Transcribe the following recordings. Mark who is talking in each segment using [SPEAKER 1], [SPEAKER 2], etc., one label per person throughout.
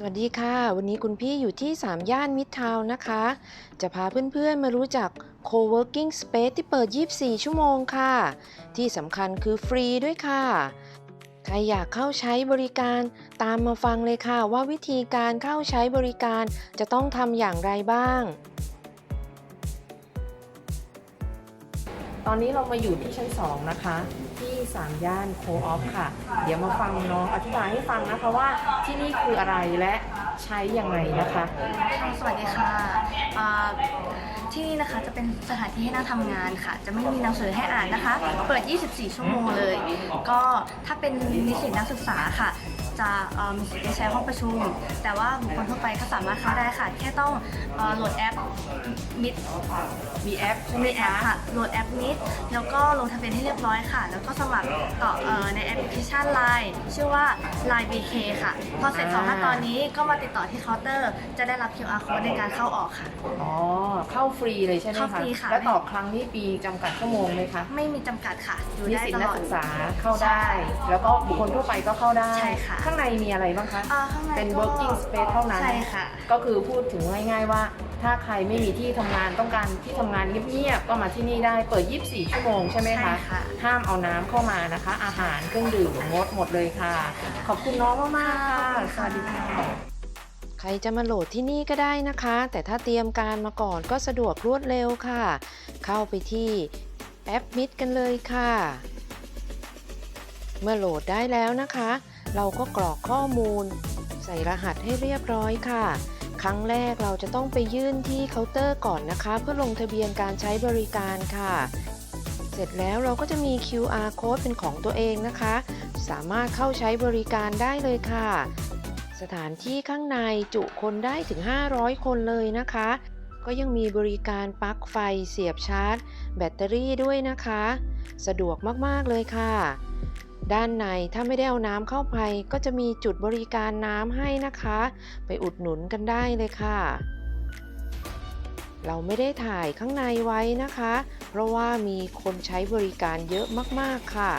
[SPEAKER 1] สวัสดีค่ะ วันนี้คุณพี่อยู่ที่ 3 ย่านมิตรทาวน์นะคะ จะพาเพื่อนๆมารู้จัก Co-working Space ที่เปิด 24 ชั่วโมงค่ะ ที่สำคัญคือฟรีด้วยค่ะ ใครอยากเข้าใช้บริการตามมาฟังเลยค่ะ ว่าวิธีการเข้าใช้บริการจะต้องทำอย่างไรบ้าง ตอนนี้เรามาอยู่ที่ชั้น 2 นะคะ ที่3ย่านโคออฟค่ะ เดี๋ยวมาฟังน้องอธิบายให้ฟังนะคะว่าที่นี่คืออะไรและใช้ยังไงนะคะ
[SPEAKER 2] ค่ะสวัสดีค่ะอ่า ที่นี่นะคะจะเป็นสถานที่ให้นั่งทำงานค่ะ จะไม่มีหนังสือให้อ่านนะคะ เปิด 24 ชั่วโมงเลย ก็ถ้าเป็นนิสิตนักศึกษาค่ะ จะเอ่อมีสิทธิ์ได้ใช้ห้องประชุม แต่ว่าบุคคลทั่วไปก็สามารถเข้าได้ค่ะ แค่ต้องเอ่อโหลดแอปมิด
[SPEAKER 1] มีแอปใช่ไหม
[SPEAKER 2] มีแอ
[SPEAKER 1] คะ
[SPEAKER 2] ปค่ะ โหลดแอปมิดแล้วก็ลงทะเบียนให้เรียบร้อยค่ะ แล้วก็สมัครต่อเอ่อในแอปพลิเคชัน Line ชื่อว่า Line BK ค่ะ พอเสร็จสองขั้นตอนนี้ก็มาติดต่อที่เคาน์เตอร์ จะได้รับ QR code ในการเข้าออกค่ะ
[SPEAKER 1] อ๋อ เข้าฟรีเลยใช่ไหม
[SPEAKER 2] เข้า
[SPEAKER 1] คะ
[SPEAKER 2] ฟรีค่ะ
[SPEAKER 1] และต่อครั้งนี่ปีจำกัดชั่วโมงไหมคะ
[SPEAKER 2] ไม่มีจำกัดค่ะ อยู่
[SPEAKER 1] นิ
[SPEAKER 2] ได้
[SPEAKER 1] สิต
[SPEAKER 2] ต
[SPEAKER 1] นั
[SPEAKER 2] ล
[SPEAKER 1] ก
[SPEAKER 2] อด
[SPEAKER 1] ศึกษาเข้าได้ แล้วก็บุคคลทั่วไปก็เข้าได้
[SPEAKER 2] ใช่ค่ะ
[SPEAKER 1] ข้างในมีอะไรบ้างคะ
[SPEAKER 2] อ่าข้างใน
[SPEAKER 1] เป็น
[SPEAKER 2] ก็
[SPEAKER 1] working space เท่านั้น
[SPEAKER 2] ใช่ค่ะ
[SPEAKER 1] ก็คือพูดถึงง่าย ๆ ว่า ถ้าใครไม่มีที่ทำงานต้องการที่ทำงานเงียบๆก็มาที่นี่ได้เปิด 24 ชั่วโมงใช่ไหม
[SPEAKER 2] ใช่
[SPEAKER 1] คะ
[SPEAKER 2] ค่ะ
[SPEAKER 1] ห้ามเอาน้ำเข้ามานะคะ อาหารเครื่องดื่มงดหมดเลยค่ะ ขอบคุณน้องมากๆค่ะสวัสดีค่ะ ใครจะมาโหลดที่นี่ก็ได้นะคะ แต่ถ้าเตรียมการมาก่อนก็สะดวกรวดเร็วค่ะ เข้าไปที่แอปมิดกันเลยค่ะ เมื่อโหลดได้แล้วนะคะ เราก็กรอกข้อมูล ใส่รหัสให้เรียบร้อยค่ะ ครั้งแรกเราจะต้องไปยื่นที่เคาน์เตอร์ก่อนนะคะ เพื่อลงทะเบียนการใช้บริการค่ะ เสร็จแล้วเราก็จะมี QR code เป็นของตัวเองนะคะ สามารถเข้าใช้บริการได้เลยค่ะ สถานที่ข้างในจุคนได้ถึง 500 คนเลยนะคะ ก็ยังมีบริการปลั๊กไฟเสียบชาร์จ แบตเตอรี่ด้วยนะคะ สะดวกมาก ๆ เลยค่ะ ด้านในถ้าไม่ได้เอาน้ำเข้าไป ก็จะมีจุดบริการน้ำให้นะคะ ไปอุดหนุนกันได้เลยค่ะ เราไม่ได้ถ่ายข้างในไว้นะคะ เพราะว่ามีคนใช้บริการเยอะมาก ๆ ค่ะ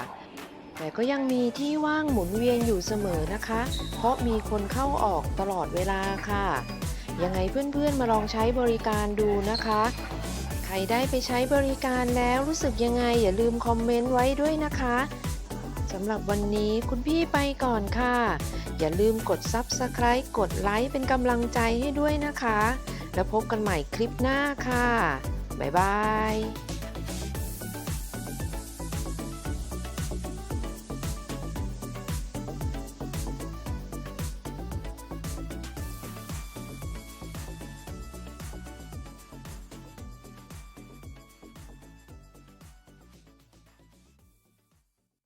[SPEAKER 1] แต่ก็ยังมีที่ว่างหมุนเวียนอยู่เสมอนะคะ เพราะมีคนเข้าออกตลอดเวลาค่ะ ยังไงเพื่อนๆมาลองใช้บริการดูนะคะ ใครได้ไปใช้บริการแล้วรู้สึกยังไงอย่าลืมคอมเมนต์ไว้ด้วยนะคะสำหรับวันนี้คุณพี่ไปก่อนค่ะ อย่าลืมกด Subscribe กดไลค์เป็นกำลังใจให้ด้วยนะคะ แล้วพบกันใหม่คลิปหน้าค่ะ บ๊ายบาย